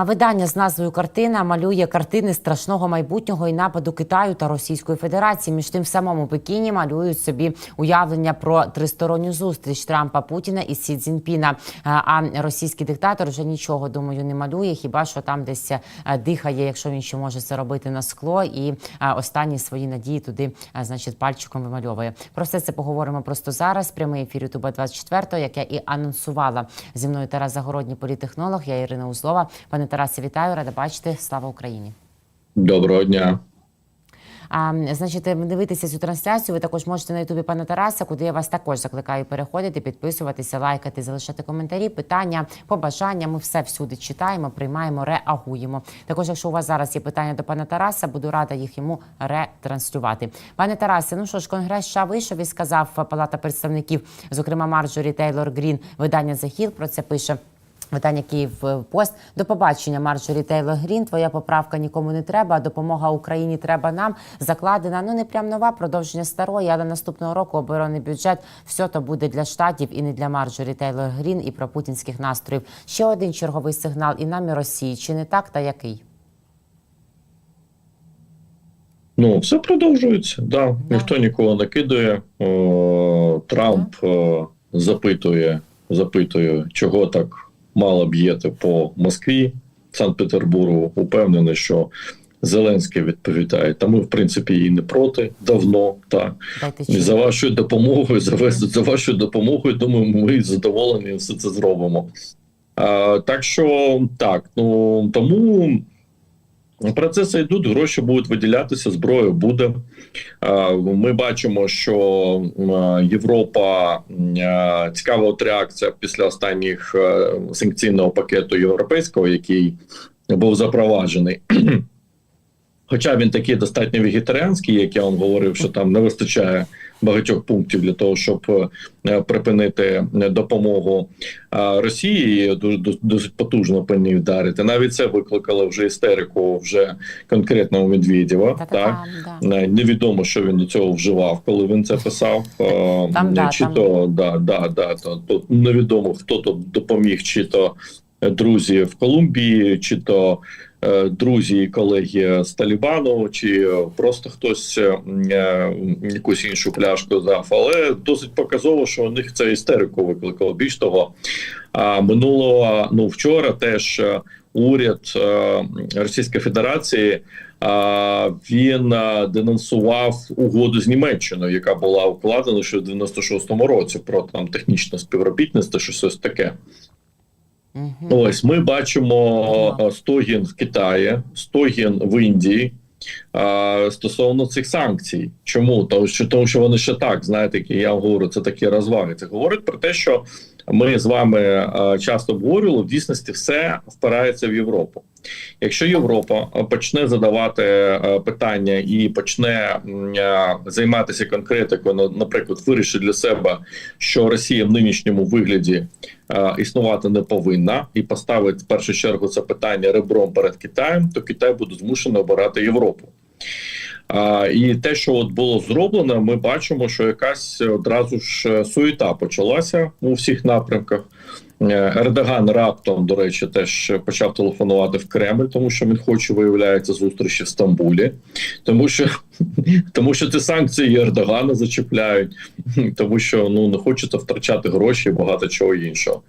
Видання з назвою Картина малює картини страшного майбутнього і нападу Китаю та Російської Федерації. Між тим в самому Пекіні малюють собі уявлення про тристоронню зустріч Трампа Путіна і Сі Цзіньпіна. А а російський диктатор вже нічого думаю не малює. Хіба що там десь е, дихає, якщо він ще може це робити на скло, і е, останні свої надії туди, е, значить, пальчиком вимальовує. Про все це поговоримо просто зараз. Прямий ефір Ютуба 24 як я і анонсувала зі мною Тарас Загородній, політехнолог. Я Ірина Узлова. Пане Тарасе, вітаю, рада бачити. Слава Україні. Доброго дня. А, значить, дивитися цю трансляцію. Ви також можете на Ютубі пана Тараса, куди я вас також закликаю переходити, підписуватися, лайкати, залишати коментарі, питання, побажання. Ми все всюди читаємо, приймаємо, реагуємо. Також, якщо у вас зараз є питання до пана Тараса, буду рада їх йому ретранслювати. Пане Тарасе, ну що ж, конгрес США вийшов і сказав Палата представників, зокрема Марджорі Тейлор Грін, видання Hill про це пише. Видання Київ Пост. До побачення, Марджорі Тейлор Грін. Твоя поправка нікому не треба. Допомога Україні треба нам. Закладена. Ну не прям нова продовження старої, але наступного року оборонний бюджет все то буде для штатів і не для Марджорі Тейлор Грін і про путінських настроїв. Ще один черговий сигнал і нам і Росії. Чи не так, та який? Ну, все продовжується. Да. Ніхто нікого не кидає. О, Трамп о, запитує, запитує, чого так мало б'єти по Москві, Санкт-Петербургу. Упевнений, що Зеленський відповідає. Та ми, в принципі, і не проти давно. Так. І за вашою допомогою, за, весь, за вашою допомогою, думаю, ми задоволені все це зробимо. А, так що так, ну тому процеси йдуть, гроші будуть виділятися, зброя буде. Ми бачимо, що Європа цікава от реакція після останніх е, санкційного пакету європейського, який був запроваджений. Хоча він такий достатньо вегетаріанський, як я вам говорив, що там не вистачає багатьох пунктів для того, щоб е, припинити е, допомогу е, Росії, і дуже досить потужно по ній вдарити. Навіть це викликало вже істерику вже конкретного Медведєва. Так да. Невідомо, що він до цього вживав, коли він це писав. Там, да, чи там. то да, да, да, то, то невідомо, хто тут допоміг, чи то друзі в Колумбії, чи то друзі і колеги з Талібану, чи е, просто хтось е, е, якусь іншу пляшку дав. Але досить показово, що у них це істерику викликало. Більш того, минулого ну вчора теж е, уряд е, Російської Федерації. Він е, денонсував угоду з Німеччиною, яка була укладена ще в 96-му році про там технічне співробітництво, що щось таке. Ось ми бачимо е, стогін в Китаї, стогін в Індії а, стосовно цих санкцій. Чому? Тому що тому, що вони ще так, знаєте, як я говорю, це такі розваги. Це говорить про те, що ми з вами а, часто обговорювали, в дійсності все впирається в Європу. Якщо Європа е, почне задавати е, питання і почне е, займатися конкретикою, наприклад, вирішить для себе, що Росія в нинішньому вигляді існувати не повинна, і поставить в першу чергу це питання ребром перед Китаєм, то Китай буде змушений обирати Європу. І те, що от було зроблено, ми бачимо, що якась одразу ж суєта почалася у всіх напрямках. Е, Ердоган раптом, до речі, теж почав телефонувати в Кремль, тому що він хоче, виявляється, зустрічі в Стамбулі, тому що тому що ці санкції Ердогана зачіпляють, тому що ну не хочеться втрачати гроші і багато чого іншого.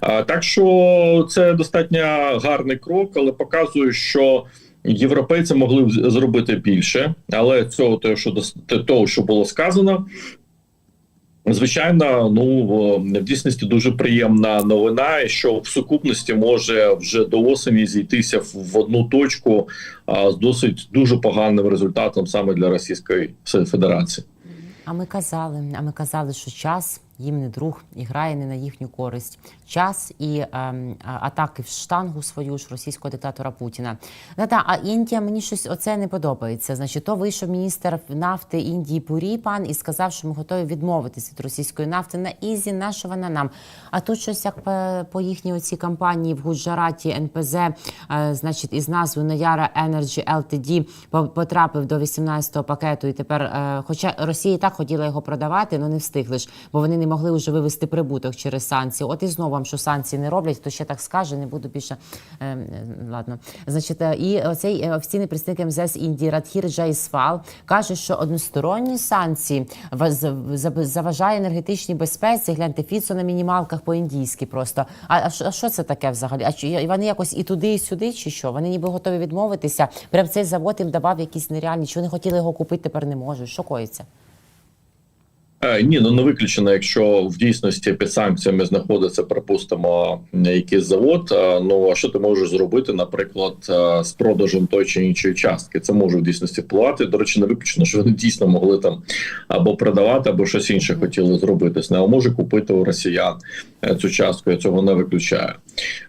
А, так що це достатньо гарний крок, але показує, що. Європейці могли зробити більше, але цього того, що того, що було сказано, звичайно, ну в дійсності дуже приємна новина, що в сукупності може вже до осені зійтися в одну точку а, з досить дуже поганим результатом саме для Російської Федерації. А ми казали, а ми казали, що час їм не друг і грає не на їхню користь. Час і ем, атаки в штангу свою ж російського диктатора Путіна. Да-да, а Індія мені щось оце не подобається. Значить, то вийшов міністр нафти Індії Пурі пан і сказав, що ми готові відмовитися від російської нафти на ізі, на вона нам. А тут щось як по, їхній оцій кампанії в Гуджараті НПЗ, е, значить, із назвою Наяра Energy LTD по- потрапив до 18-го пакету. І тепер, е, хоча Росія і так хотіла його продавати, але не встигли ж, бо вони не могли вже вивести прибуток через санкції. От і знову вам, що санкції не роблять, то ще так скаже, не буду більше. Е, е, ладно. Значить, е, і оцей е, офіційний представник МЗС Індії Радхір Джайсвал каже, що односторонні санкції заважає енергетичній безпеці. Гляньте, Фіцо на мінімалках по-індійськи просто. А, а що це таке взагалі? А чи вони якось і туди, і сюди, чи що? Вони ніби готові відмовитися. Прям цей завод їм давав якісь нереальні. Чи вони хотіли його купити, тепер не можуть. Що коїться? Е, Ні, ну не виключено, якщо в дійсності під санкціями знаходиться, припустимо, якийсь завод. е, Ну а що ти можеш зробити, наприклад, е, з продажем той чи іншої частки? Це може в дійсності впливати. До речі, не виключено, що вони дійсно могли там або продавати, або щось інше хотіли зробити. А може купити у росіян цю частку. Я цього не виключаю.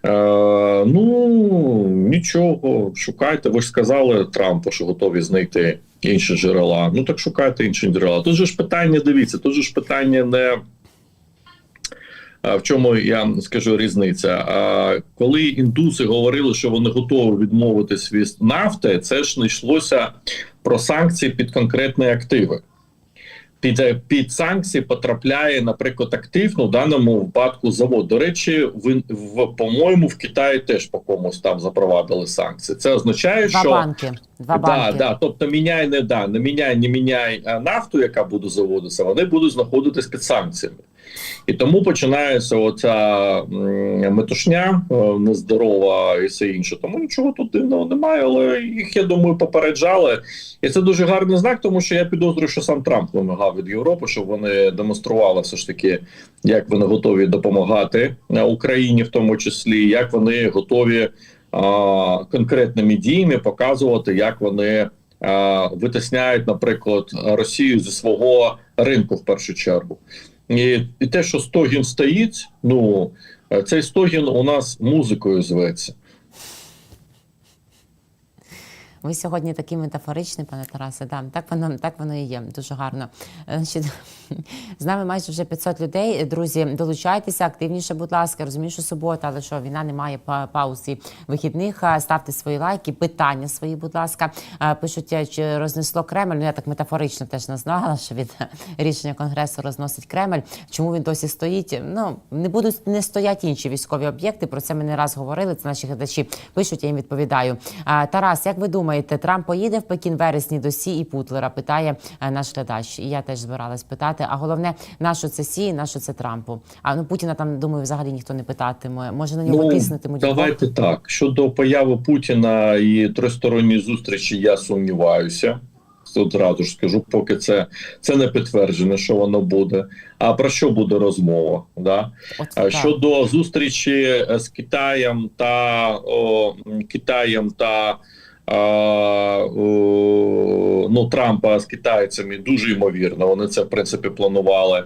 Е, ну нічого, шукайте. Ви ж сказали Трампу, що готові знайти інші джерела. Ну так шукайте інші джерела. Тут же ж питання, дивіться, тут же ж питання не. В чому я скажу різниця? Коли індуси говорили, що вони готові відмовитись від нафти, це ж не йшлося про санкції під конкретні активи. Під, е, під санкції потрапляє, наприклад, актив, ну в даному випадку завод. До речі, в, в по-моєму, в Китаї теж по комусь там запровадили санкції. Це означає, Два що банки. Два банки. Да, да. Тобто міняй, не да, не міняй, не міняй а, нафту, яка буде заводитися, вони будуть знаходитись під санкціями. І тому починається оця метушня е, нездорова і все інше. Тому нічого тут дивного немає, але їх, я думаю, попереджали. І це дуже гарний знак, тому що я підозрюю, що сам Трамп вимагав від Європи, щоб вони демонстрували все ж таки, як вони готові допомагати е, Україні, в тому числі, як вони готові а, конкретними діями показувати, як вони витисняють, наприклад, Росію зі свого ринку в першу чергу. І, і те, що стогін стоїть, ну е, цей стогін у нас музикою зветься. Ви сьогодні такі метафоричні, пане Тарасе. Да, так воно так воно і є. Дуже гарно. З нами майже вже 500 людей. Друзі, долучайтеся активніше, будь ласка. Розумію, що субота, але що війна не має па- вихідних. Е, Ставте свої лайки, питання свої, будь ласка. Е, Пишуть, е, чи рознесло Кремль. Ну я так метафорично теж назвала, що від рішення конгресу розносить Кремль. Чому він досі стоїть? Ну не будуть не стоять інші військові об'єкти. Про це ми не раз говорили. Це наші глядачі пишуть. Я їм відповідаю. Тарас, як ви думаєте, Трамп поїде в Пекін вересні до Сі і Путлера? Питає наш глядач. І я теж збиралась питати. А головне, на що це Сі, на що це Трампу? А ну Путіна там думаю, взагалі ніхто не питатиме. Може на нього тиснутимуть. Ну, давайте так. Щодо появи Путіна і тристоронньої зустрічі, я сумніваюся. Одразу ж скажу, поки це, це не підтверджено, що воно буде. А про що буде розмова? Да? От, так. Щодо зустрічі е, з Китаєм та о, Китаєм та ну, Трампа з китайцями дуже ймовірно. Вони це в принципі планували.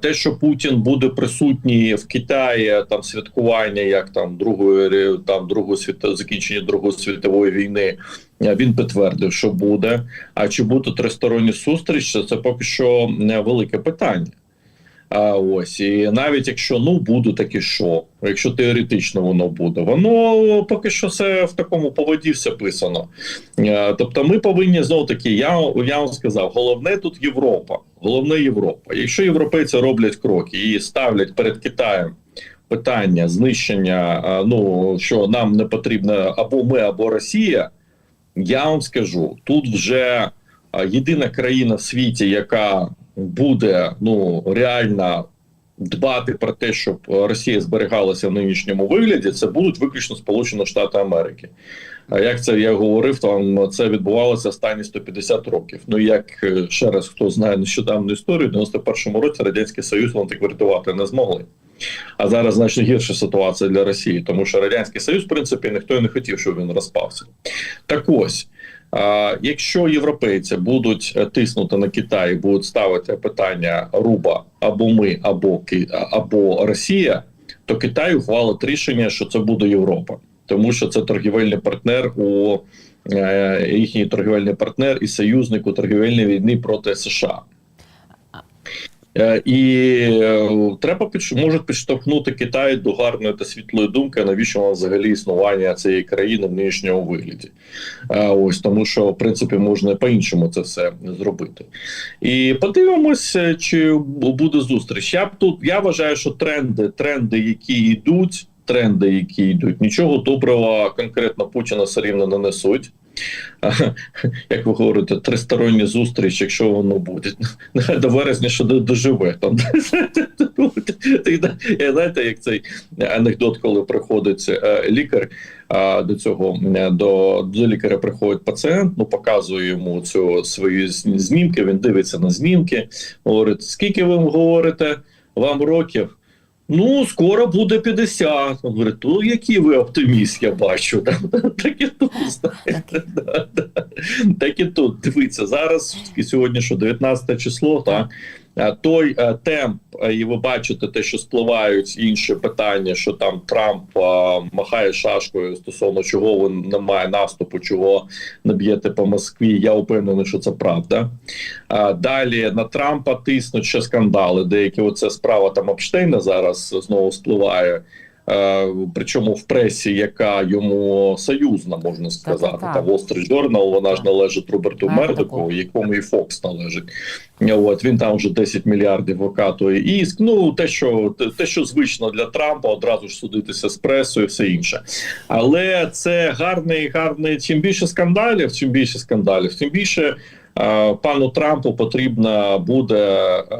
Те, що Путін буде присутній в Китаї, там святкування, як там другої там другої світо закінчення Другої світової війни. е, Він підтвердив, що буде. А чи буде тристоронні зустрічі, це поки що велике питання. А ось і навіть якщо ну буде таке що, якщо теоретично воно буде, воно поки що все в такому поводі все писано. Е, Тобто, ми повинні знову таки, я, я вам сказав, головне тут Європа. Головне Європа. Якщо європейці роблять кроки і ставлять перед Китаєм питання знищення, е, ну що нам не потрібно або ми, або Росія, я вам скажу, тут вже е, єдина країна в світі, яка буде ну реально дбати про те, щоб Росія зберігалася в нинішньому вигляді, це будуть виключно Сполучені Штати Америки. А як це я говорив, там це відбувалося останні 150 років. Ну як е, ще раз хто знає нещодавну історію, в 91-му році радянський союз вони так врятувати не змогли. А зараз значно гірша ситуація для Росії, тому що радянський союз, в принципі, ніхто і не хотів, щоб він розпався. Так ось. Якщо європейці будуть е, тиснути на Китай, будуть ставити питання Руба або ми, або Ки- або Росія, то Китай ухвалить рішення, що це буде Європа, тому що це торгівельний партнер у е, їхній торгівельний партнер і союзник у торгівельній війні проти США. Е, І е, треба можуть підштовхнути Китай до гарної та світлої думки, навіщо нам взагалі існування цієї країни в нинішньому вигляді. Е, Ось тому, що в принципі можна по-іншому це все зробити. І подивимось, чи буде зустріч. Я б тут я вважаю, що тренди, тренди, які йдуть, тренди, які йдуть, нічого доброго конкретно Путіна все рівно не несуть. Як ви говорите, тристоронні зустріч, якщо воно буде, нехай до вересня що доживе там. Я знаєте, як цей анекдот, коли приходить е, лікар до цього е, до, до лікаря приходить пацієнт, ну показує йому цю свої зн- знімки. Він дивиться на знімки, говорить: скільки ви говорите вам років? Ну, скоро буде 50. Він говорить, то який ви оптиміст, я бачу. Так і тут, знаєте. Так і тут. Дивіться, зараз сьогодні що 19 число, так? А Той е, темп, е, і ви бачите те, що спливають інші питання, що там Трамп а, махає шашкою стосовно чого він немає наступу, чого не б'єте по Москві. Я впевнений, що це правда. А, Далі на Трампа тиснуть ще скандали. Деякі оце справа там Обштейна зараз знову спливає. Е, Причому в пресі, яка йому союзна, можна сказати, Wall Street Journal, вона ж належить Роберту. Мердоку, якому і Фокс належить. От він там вже 10 мільярдів викатує іск. Ну те, що те- що звично для Трампа, одразу ж судитися з пресою, і все інше. Але це гарний, гарний. Чим більше скандалів, чим більше скандалів, тим більше. е, Пану Трампу потрібна буде е,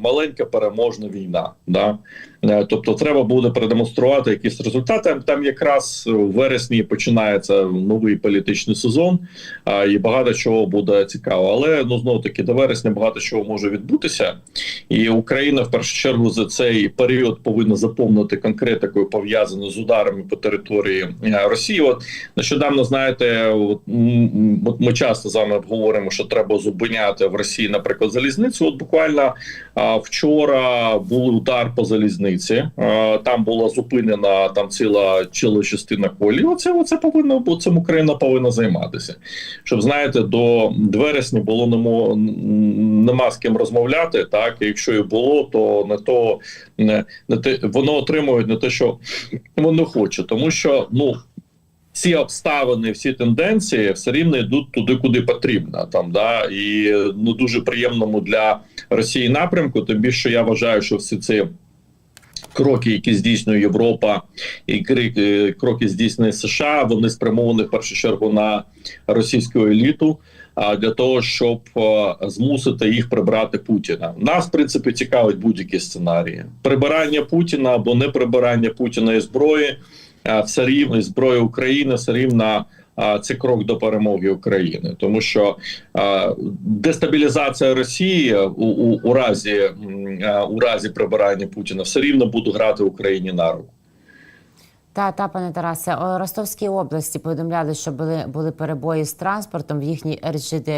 маленька переможна війна. Да? Е, Тобто, треба буде продемонструвати якісь результати. Там якраз в вересні починається новий політичний сезон, і багато чого буде цікаво. Але ну знову таки до вересня багато чого може відбутися, і Україна в першу чергу за цей період повинна заповнити конкретикою пов'язану з ударами по території е, Росії. От нещодавно знаєте, от ми часто з вами обговоримо, що треба зупиняти в Росії, наприклад, залізницю. От буквально вчора був удар по залізниці. А, там була зупинена там ціла ціла частина колії. Оце оце повинно бути цим Україна повинна займатися. Щоб знаєте, до вересня було немо, нема з ким розмовляти. Так, якщо і було, то не то не, не те воно отримує не те, що воно хоче, тому що ну. Ці обставини, всі тенденції все рівно йдуть туди, куди потрібно. Там да і ну дуже приємному для Росії напрямку. Тим більше я вважаю, що всі ці кроки, які здійснює Європа, і е, кроки здійснює США, вони спрямовані в першу чергу на російську еліту. А для того, щоб змусити їх прибрати Путіна, нас в принципі цікавить будь-які сценарії: прибирання Путіна або не прибирання Путіна і зброї, все рівно зброї України все рівно. Це крок до перемоги України, тому що дестабілізація Росії у, у, у разі у разі прибирання Путіна все рівно буде грати Україні на руку. Та, та, пане Тарасе, у Ростовській області повідомляли, що були, були перебої з транспортом в їхній РЖД.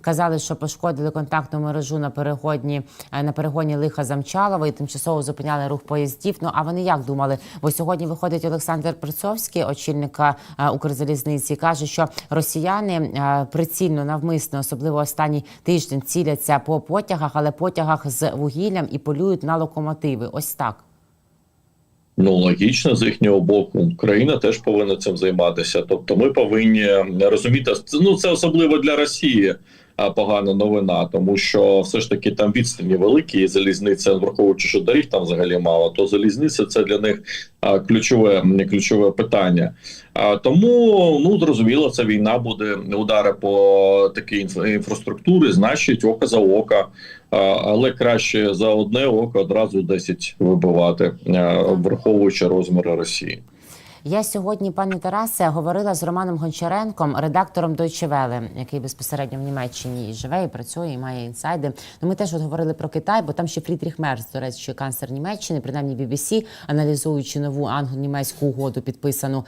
Казали, що пошкодили контактну мережу на перегоні е, на перегоні лиха Замчалова і тимчасово зупиняли рух поїздів. Ну а вони як думали? Бо сьогодні виходить Олександр Прицовський, очільника е, Укрзалізниці, каже, що росіяни е, прицільно навмисно, особливо останній тиждень, ціляться по потягах, але потягах з вугіллям і полюють на локомотиви. Ось так. Ну логічно з їхнього боку, Україна теж повинна цим займатися. Тобто, ми повинні розуміти, ну це особливо для Росії. Погана новина, тому що все ж таки там відстані великі, і залізниця, враховуючи, що доріг там взагалі мало, то залізниця це для них а, ключове ключове питання. Тому ну зрозуміло, це війна буде удари по такій інфра- інфраструктурі, значить око за око. Але краще за одне око одразу 10 вибивати, враховуючи розміри Росії. Я сьогодні, пане Тарасе, говорила з Романом Гончаренком, редактором Deutsche Welle, який безпосередньо в Німеччині і живе, і працює, і має інсайди. Ну, ми теж от говорили про Китай, бо там ще Фрідріх Мерц, до речі, канцлер Німеччини, принаймні BBC, аналізуючи нову англо-німецьку угоду, підписану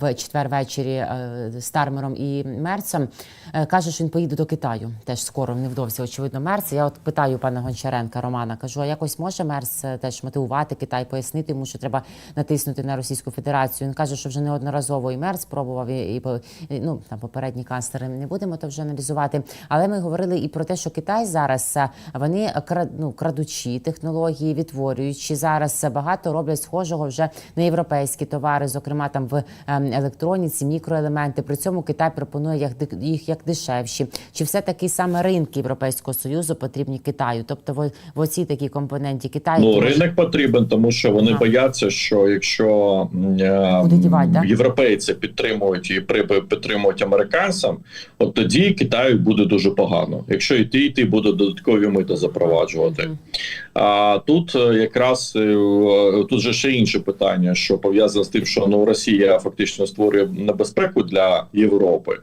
в четвер ввечері е, з Тармером і Мерцем, е, каже, що він поїде до Китаю. Теж скоро, невдовзі, очевидно, Мерц. Я от питаю пана Гончаренка Романа, кажу, а якось може Мерц е, теж мотивувати Китай, пояснити йому, що треба натиснути на Російську Федерацію трансляцію. Він каже, що вже неодноразово і мер спробував і, і, ну там попередні канцлери не будемо то вже аналізувати. Але ми говорили і про те, що Китай зараз вони кра- ну, крадучі технології, відтворюючи зараз багато роблять схожого вже на європейські товари, зокрема там в ем, електроніці, мікроелементи. При цьому Китай пропонує їх їх як дешевші. Чи все таки саме ринки Європейського союзу потрібні Китаю? Тобто, в, в оці такі компоненті Китаю Ну, ринок потрібен, тому що вони Ага. бояться, що якщо е, Буде дівать, да? європейці підтримують і підтримують американцям, от тоді Китаю буде дуже погано. Якщо йти, йти буде додаткові мити запроваджувати. А тут е, якраз е, тут же ще інше питання, що пов'язане з тим, що ну Росія фактично створює небезпеку для Європи.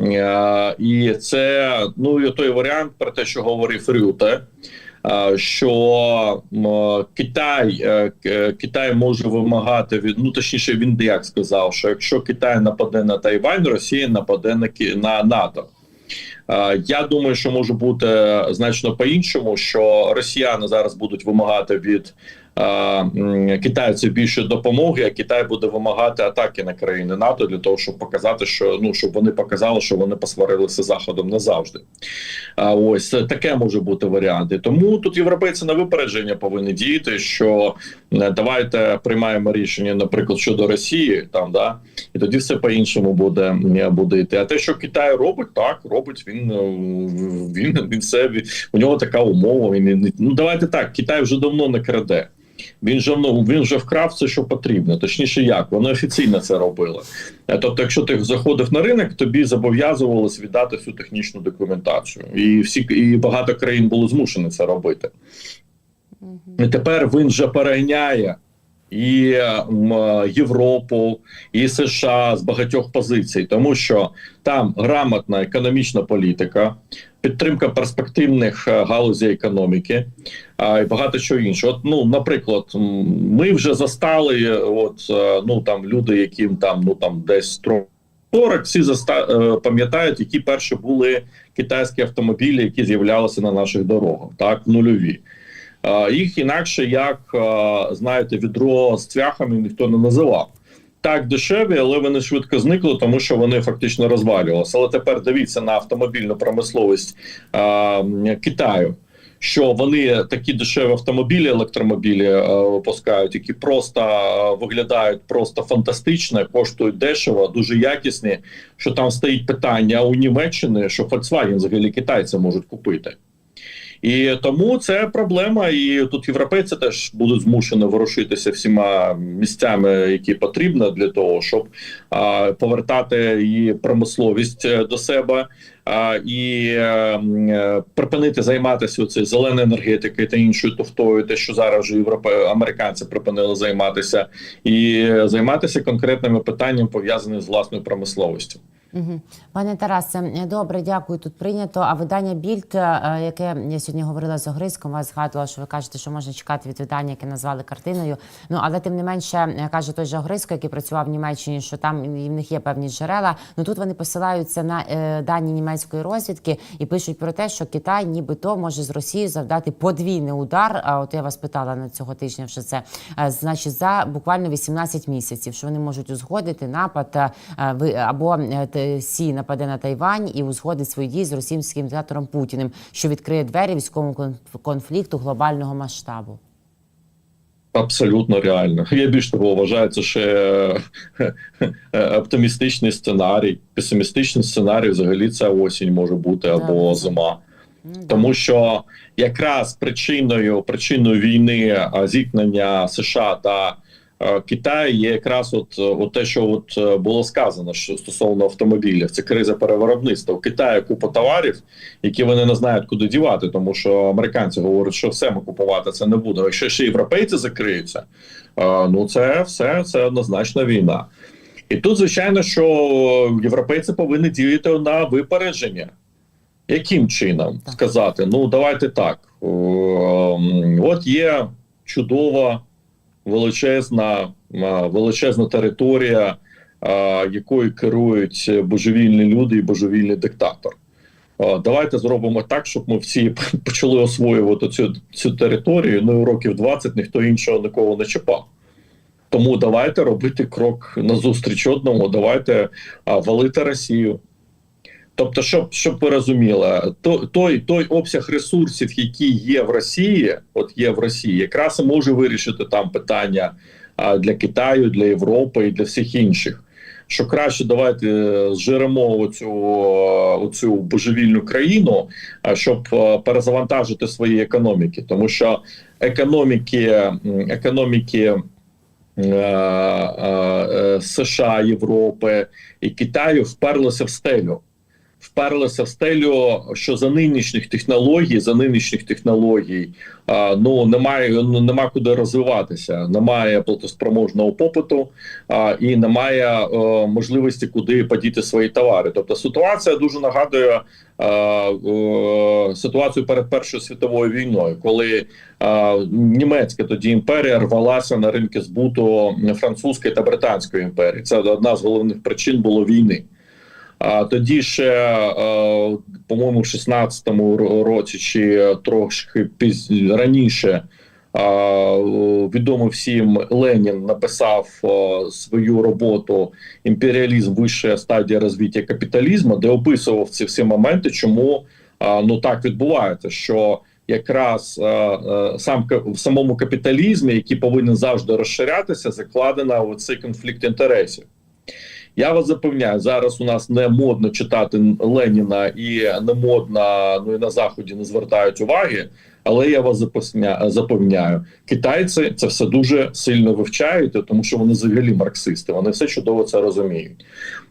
Е, І це ну і той варіант про те, що говорив Рюте, е, що Китай е, Китай може вимагати від ну точніше, він як сказав, що якщо Китай нападе на Тайвань, Росія нападе на на НАТО. Е, Я думаю, що може бути значно по-іншому, що росіяни зараз будуть вимагати від е, китайців більше допомоги, а Китай буде вимагати атаки на країни НАТО для того, щоб показати, що ну щоб вони показали, що вони посварилися заходом назавжди. А ось таке може бути варіант. Тому тут європейці на випередження повинні діяти, що е, давайте приймаємо рішення, наприклад, щодо Росії, там да і тоді все по-іншому буде, е, буде йти. А те, що Китай робить, так робить він. е, Він він все у нього така умова. Він- ну давайте так. Китай вже давно не краде. Він же ну він вже вкрав це, що потрібно. Точніше, як вони офіційно це робили. Е, Тобто, якщо ти заходив на ринок, тобі зобов'язувалось віддати всю технічну документацію, і всі і багато країн були змушені це робити. І тепер він вже переганяє і Європу, і США з багатьох позицій, тому що там грамотна економічна політика, підтримка перспективних е, галузей економіки а, і багато чого іншого. От, ну, наприклад, ми вже застали, е, от е, ну там люди, яким там ну там десь тро- 40, всі заста пам'ятають, які перші були китайські автомобілі, які з'являлися на наших дорогах, так нульові. Е, Їх інакше як е, знаєте, відро з цвяхами ніхто не називав. Так дешеві, але вони швидко зникли, тому що вони фактично розвалювалися. Але тепер дивіться на автомобільну промисловість е, Китаю. Що вони такі дешеві автомобілі, електромобілі е, випускають, які просто е, виглядають просто фантастично, коштують дешево, дуже якісні. Що там стоїть питання у Німеччини, що Volkswagen взагалі китайці можуть купити. І тому це проблема, і тут європейці теж будуть змушені ворушитися всіма місцями, які потрібно для того, щоб а, повертати її промисловість е, до себе і е, е, припинити займатися цією зеленою енергетикою та іншою туфтою, те, що зараз вже європе... американці припинили займатися, і займатися конкретними питаннями пов'язаними з власною промисловістю. Пане Тарасе, добре, дякую. Тут прийнято. А видання Більд, е, яке я сьогодні говорила з Огризком, вас згадувала, що ви кажете, що можна чекати від видання, яке назвали картиною. Ну але тим не менше каже той же Огризко, який працював в Німеччині, що там і в них є певні джерела. Ну тут вони посилаються на е, дані німецької розвідки і пишуть про те, що Китай, нібито може з Росією завдати подвійний удар. А от я вас питала на цього тижня, що це е, значить за буквально 18 місяців, що вони можуть узгодити напад або Сі нападе на Тайвань і узгодить свої дії з російським диктатором Путіним, що відкриє двері військовому конфлікту глобального масштабу. Абсолютно реально. Я більш того вважаю, це ще е, е, оптимістичний сценарій. Песимістичний сценарій взагалі це осінь може бути або Так. зима. Ну. Тому що якраз причиною причиною війни зіткнення США та Китаю є якраз от, е, от те, що от е, було сказано, що стосовно автомобілів, це криза перевиробництва. У Китаю купа товарів, які вони не знають, куди дівати, тому що американці говорять, що все ми купувати це не буде. Якщо ще європейці закриються, ну це все це однозначно війна. І тут, звичайно, що європейці повинні діяти на випередження. Яким чином сказати? Ну, давайте так. От є чудова, величезна, величезна територія, якою керують божевільні люди і божевільний диктатор. Давайте зробимо так, щоб ми всі почали освоювати цю, цю територію. Ну і років 20 ніхто іншого нікого не чіпав. Тому давайте робити крок назустріч одному, давайте валити Росію. Тобто, щоб, щоб ви розуміли, то, той, той обсяг ресурсів, які є в Росії, от є в Росії, якраз і може вирішити там питання а, для Китаю, для Європи і для всіх інших. Що краще давайте е, зжиремо оцю, е, оцю божевільну країну, щоб е, перезавантажити свої економіки, тому що економіки, економіки США, Європи і Китаю вперлися в стелю. Вперлися в стелю, що за нинішніх технологій, за нинішніх технологій, ну немає ну, нема куди розвиватися, немає платоспроможного попиту а, і немає е, можливості куди подіти свої товари. Тобто ситуація дуже нагадує е, ситуацію перед Першою світовою війною, коли німецька тоді імперія рвалася на ринки збуту французької та британської імперії. Це одна з головних причин було війни. А тоді ще, е, по-моєму, в 16-му році чи трошки піз... раніше е, відомо всім Ленін написав е, свою роботу Імперіалізм вища стадія розвиття капіталізму, де описував ці всі моменти, чому ну так відбувається, що якраз сам в самому капіталізмі, який повинен завжди розширятися, закладена оцей конфлікт інтересів. Я вас запевняю, зараз у нас не модно читати Леніна і не модно, ну і на заході не звертають уваги. Але я вас запевня- запевняю, китайці це все дуже сильно вивчають, тому що вони взагалі марксисти. Вони все чудово це розуміють.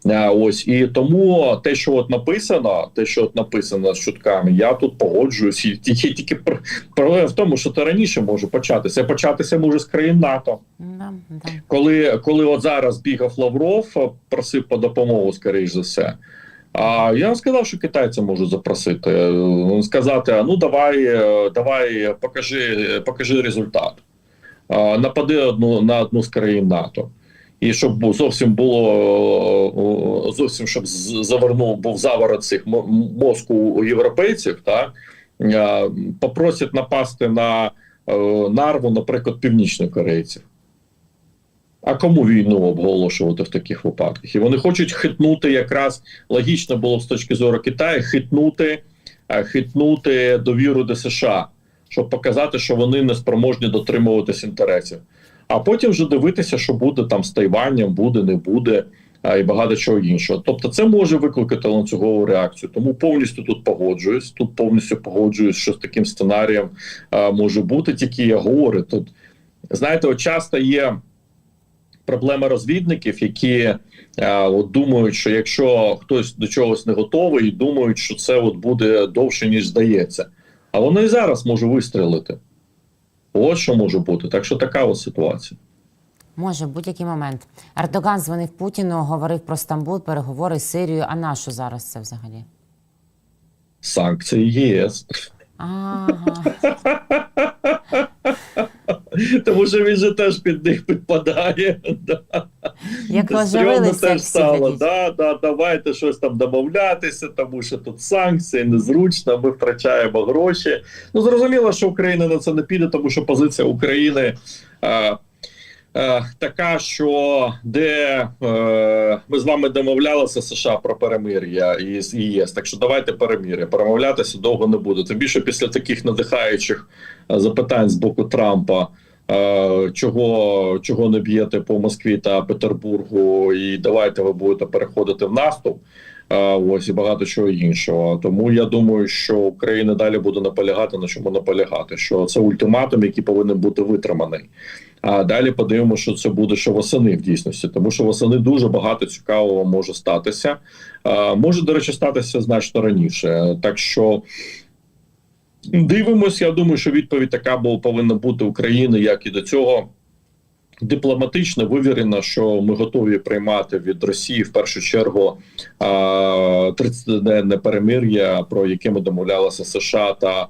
А, ось і тому те, що от написано, те, що от написано з чутками, я тут погоджуюсь. І тільки тільки пр- проблема в тому, що це раніше може початися. Початися може з країн НАТО коли, коли от зараз бігав Лавров, е, просив по допомогу, скоріш за все. А я сказав, що китайці можуть запросити, е, сказати: ну давай, е, давай, покажи, покажи результат. Напади одну на одну з країн НАТО. І щоб зовсім було е, зовсім щоб завернув був заворот цих мозку європейців, так е, попросять напасти на е, нарву, наприклад, північних корейців. А кому війну обголошувати в таких випадках? І вони хочуть хитнути якраз логічно було з точки зору Китаю хитнути, е, хитнути довіру до США, щоб показати, що вони не спроможні дотримуватись інтересів. А потім вже дивитися, що буде там з Тайванем, буде, не буде, і багато чого іншого. Тобто, це може викликати ланцюгову реакцію. Тому повністю тут погоджуюсь. Тут повністю погоджуюсь, що з таким сценарієм може бути. Тільки я говорю тут. Знаєте, от часто є проблема розвідників, які е, от думають, що якщо хтось до чогось не готовий, думають, що це от буде довше ніж здається. А воно і зараз може вистрілити. От що може бути. Так що така ось ситуація. Може, в будь-який момент. Ердоган дзвонив Путіну, говорив про Стамбул, переговори з Сирією. А на що зараз це взагалі? Санкції ЄС. Ага. Тому що він же теж під них підпадає. Да. Як Стрьомно теж стало. Да, да, давайте щось там домовлятися, тому що тут санкції незручно, ми втрачаємо гроші. Ну зрозуміло, що Україна на це не піде, тому що позиція України. Е, е, Така, що де е, ми з вами домовлялися США про перемир'я і з ЄС. Так що давайте перемир'я. Перемовлятися довго не буде. Тим більше після таких надихаючих е, запитань з боку Трампа. Е, чого, чого не б'єте по Москві та Петербургу, і давайте ви будете переходити в наступ. Е, ось і багато чого іншого. Тому я думаю, що Україна далі буде наполягати на чому наполягати. Що це ультиматум, який повинен бути витриманий. А далі подивимося, що це буде ще восени в дійсності, тому що восени дуже багато цікавого може статися. Е, може, до речі, статися значно раніше. Так що дивимось. Я думаю, що відповідь така була повинна бути України, як і до цього. Дипломатично вивірено, що ми готові приймати від Росії в першу чергу 30-денне перемир'я, про яке ми домовлялися США та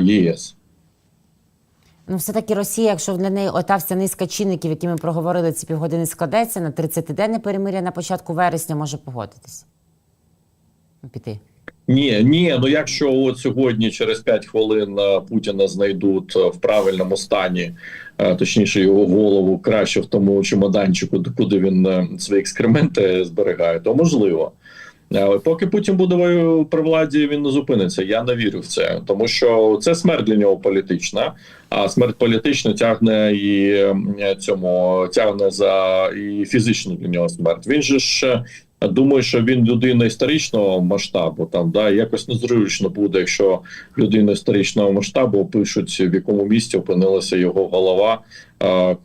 ЄС. Ну, все-таки Росія, якщо для неї ота вся низка чинників, які ми проговорили ці півгодини, складеться на 30-денне перемир'я на початку вересня, може погодитись. Піти. Ні, ні, ну якщо от сьогодні через 5 хвилин е, Путіна знайдуть е, в правильному стані, е, точніше його голову краще в тому чемоданчику, куди він свої екскременти зберігає, то можливо. Але поки Путін буде при владі, він не зупиниться. Я не вірю в це, тому що це смерть для нього політична. А смерть політична тягне і цьому тягне за і фізичну для нього смерть. Він же ж думає, що він людина історичного масштабу. Там да якось незручно буде, якщо людина історичного масштабу пишуть, в якому місці опинилася його голова,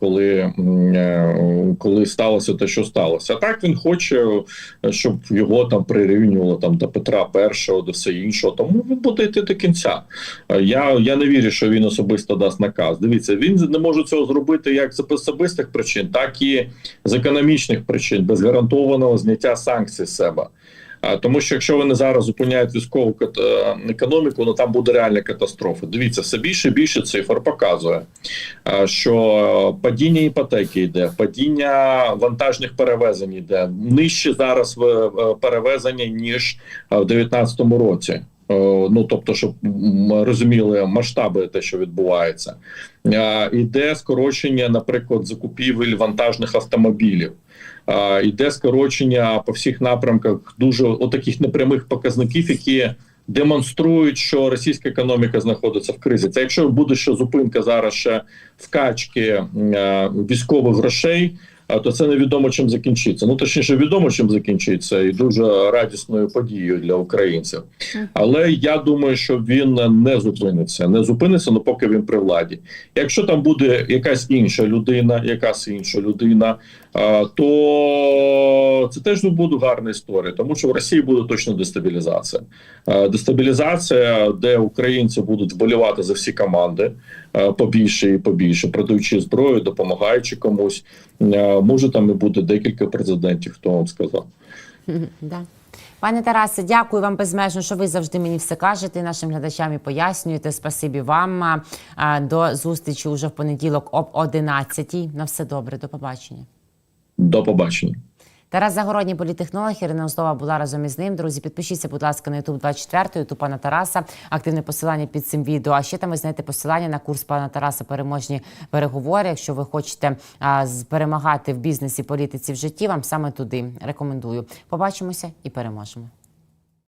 коли, е, коли сталося те, що сталося. А так він хоче, щоб його там прирівнювало там до Петра І, до все іншого. Тому він буде йти до кінця. Е, Я, я не вірю, що він особисто дасть наказ. Дивіться, він не може цього зробити як з особистих причин, так і з економічних причин, без гарантованого зняття санкцій з себе. Тому що якщо вони зараз зупиняють військову е, економіку, ну там буде реальна катастрофа. Дивіться, все більше і більше цифр показує, е, що падіння іпотеки йде, падіння вантажних перевезень йде нижче зараз в е, перевезення ніж в 2019 році. Ну тобто, щоб м, розуміли масштаби, те, що відбувається, іде скорочення, наприклад, закупівель вантажних автомобілів. Е, Іде скорочення по всіх напрямках дуже отаких непрямих показників, які демонструють, що російська економіка знаходиться в кризі. Це якщо буде ще зупинка зараз ще вкачки е, військових грошей. е, То це невідомо чим закінчиться. Ну точніше, відомо чим закінчиться, і дуже радісною подією для українців. Але я думаю, що він не зупиниться. Не зупиниться, ну поки він при владі. Якщо там буде якась інша людина, якась інша людина, то це теж не буде гарна історія, тому що в Росії буде точно дестабілізація. Дестабілізація, де українці будуть вболівати за всі команди побільше і побільше, продаючи зброю, допомагаючи комусь. Може там і буде декілька президентів, хто вам сказав. Пане Тарасе, дякую вам безмежно, що ви завжди мені все кажете, нашим глядачам і пояснюєте. Спасибі вам. До зустрічі уже в понеділок об 11 На все добре, до побачення. До побачення. Тарас Загородній політехнолог, Ірина Ослова була разом із ним. Друзі, підпишіться, будь ласка, на YouTube 24, YouTube пана Тараса. Активне посилання під цим відео. А ще там ви знайдете посилання на курс пана Тараса переможні переговори. Якщо ви хочете а, перемагати в бізнесі, політиці в житті, вам саме туди рекомендую. Побачимося і переможемо.